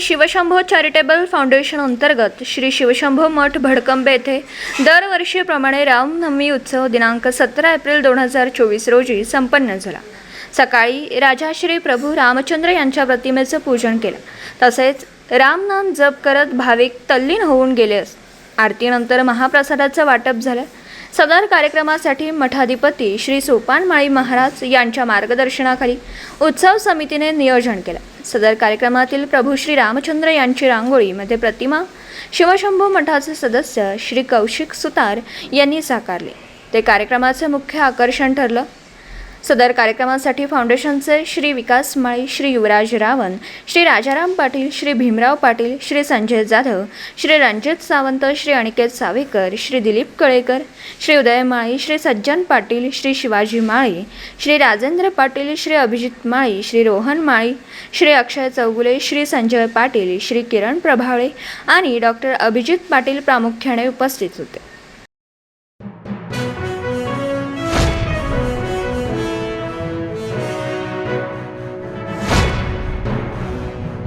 Shivshambho charitable foundation अंतर्गत श्री शिवशंभो मठ भडकंबे येथे दरवर्षीप्रमाणे रामनवमी उत्सव दिनांक सतरा एप्रिल दोन हजार चोवीस रोजी संपन्न झाला. सकाळी राजा श्री प्रभू रामचंद्र यांच्या प्रतिमेचं पूजन केलं. तसेच रामनाम जप करत भाविक तल्लीन होऊन गेले अस आरतीनंतर महाप्रसादाचं वाटप झालं. सदर कार्यक्रमासाठी मठाधिपती श्री सोपानमाळी महाराज यांच्या मार्गदर्शनाखाली उत्सव समितीने नियोजन केलं. सदर कार्यक्रमातील प्रभू श्री रामचंद्र यांची रांगोळीमध्ये प्रतिमा शिवशंभू मठाचे सदस्य श्री कौशिक सुतार यांनी साकारली. ते कार्यक्रमाचे मुख्य आकर्षण ठरलं. सदर कार्यक्रमासाठी फाउंडेशनचे श्री विकास माळी श्री युवराज रावण श्री राजाराम पाटील श्री भीमराव पाटील श्री संजय जाधव श्री रणजित सावंत श्री अनिकेत सावेकर श्री दिलीप कळेकर श्री उदय माळी श्री सज्जन पाटील श्री शिवाजी माळी श्री राजेंद्र पाटील श्री अभिजित माळी श्री रोहन माळी श्री अक्षय चौगुले श्री संजय पाटील श्री किरण प्रभावळे आणि डॉक्टर अभिजित पाटील प्रामुख्याने उपस्थित होते.